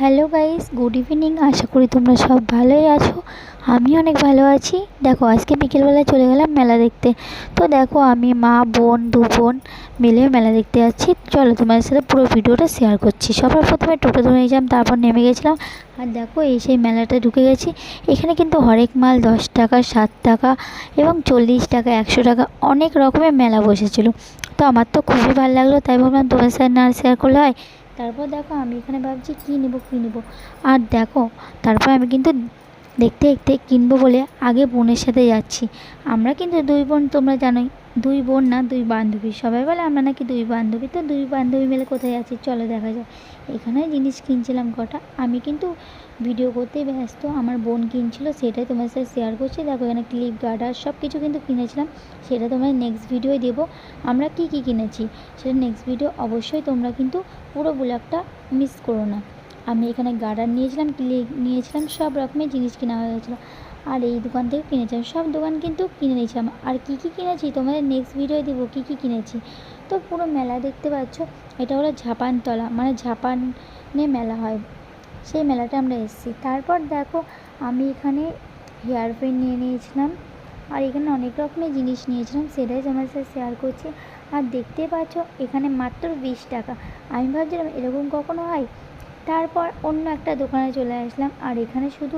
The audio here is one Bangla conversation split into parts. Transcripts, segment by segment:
হ্যালো গাইস গুড ইভিনিং আশা করি তোমরা সব ভালোই আছো। আমি অনেক ভালো আছি। দেখো, আজকে বিকেলবেলায় চলে গেলাম মেলা দেখতে। তো দেখো, আমি মা, বোন, দু বোন মিলে মেলা দেখতে যাচ্ছি। চলো তোমাদের সাথে পুরো ভিডিওটা শেয়ার করছি। সবার প্রথমে টোটো ধরে গেছিলাম তারপর নেমে গেছিলাম। আর দেখো, এই সেই মেলাটা ঢুকে গেছি। এখানে কিন্তু হরেক মাল, দশ টাকা, সাত টাকা এবং চল্লিশ টাকা, একশো টাকা অনেক রকমের মেলা বসেছিল। তো আমার তো খুবই ভালো লাগল, তাই ভাবলাম তোমার সাথে না শেয়ার করলে হয়। তারপর দেখো আমি এখানে ভাবছি কী নেব কী নেব। আর দেখো, তারপর আমি কিন্তু দেখতে দেখতে কিনবো বলে আগে বোনের সাথে যাচ্ছি। আমরা কিন্তু দুই বোন, তোমরা জানোই। দুই বোন না, দুই বান্ধবী। সবাই বলে, আমরা নাকি দুই বান্ধবী। তো দুই বান্ধবী মিলে কোথায় যাচ্ছি চলো দেখা যায় এখানে জিনিস কিনছিলাম কটা। আমি কিন্তু ভিডিও করতেই ব্যস্ত। আমার বোন কিনছিল, সেটাই তোমার সাথে শেয়ার করছি। দেখো, এখানে ক্লিপ গার্ডার সব কিছু কিন্তু কিনেছিলাম। সেটা তোমার নেক্সট ভিডিওয় দেবো। আমরা কী কী কিনেছি? সেটা নেক্সট ভিডিও অবশ্যই তোমরা কিন্তু পুরো ব্লগটা মিস করো না। আমি এখানে গার্ডার নিয়েছিলাম ক্লিপ নিয়েছিলাম, সব রকমের জিনিস কেনা হয়ে গেছিল। আর এই দোকান থেকে কিনেছিলাম সব দোকান কিন্তু কিনে নিয়েছিলাম আর কী কী কিনেছি? তোমাদের নেক্সট ভিডিও দেবো কী কী কিনেছি। তো পুরো মেলা দেখতে পাচ্ছ, এটা হলো ঝাপানতলা। মানে ঝাপানে মেলা হয়। সেই মেলাটা আমরা এসেছি। তারপর দেখো, আমি এখানে হেয়ার পেন নিয়ে নিয়েছিলাম। আর এখানে অনেক রকমের জিনিস নিয়েছিলাম, সেটাই তোমার সাথে শেয়ার করছি। আর দেখতে পাচ্ছ, এখানে মাত্র বিশ টাকা। আমি ভাবছিলাম এরকম কখনো হয়? তারপর অন্য একটা দোকানে চলে আসলাম। আর এখানে শুধু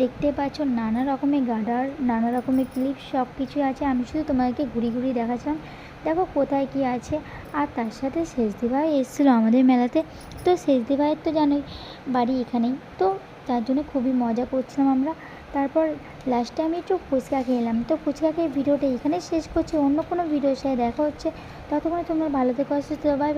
দেখতে পাচ্ছ নানা রকমের গার্ডার নানা রকমের ক্লিপ সব কিছুই আছে। আমি শুধু তোমাদেরকে ঘুরি ঘুরি দেখাচ্ছিলাম। দেখো কোথায় কী আছে। আর তার সাথে শেষদি ভাই এসেছিল আমাদের মেলাতে। তো শেষদি ভাইয়ের তো জানোই বাড়ি এখানেই। তো তার জন্য খুবই মজা করছিলাম আমরা। তারপর লাস্টে আমি একটু ফুচকা খেলাম তো ফুচকা খেয়ে ভিডিওটা এখানেই শেষ করছি। অন্য কোনো ভিডিওর সাথে দেখা হচ্ছে। ততক্ষণে তোমরা ভালো থেকো অসুস্থ বাই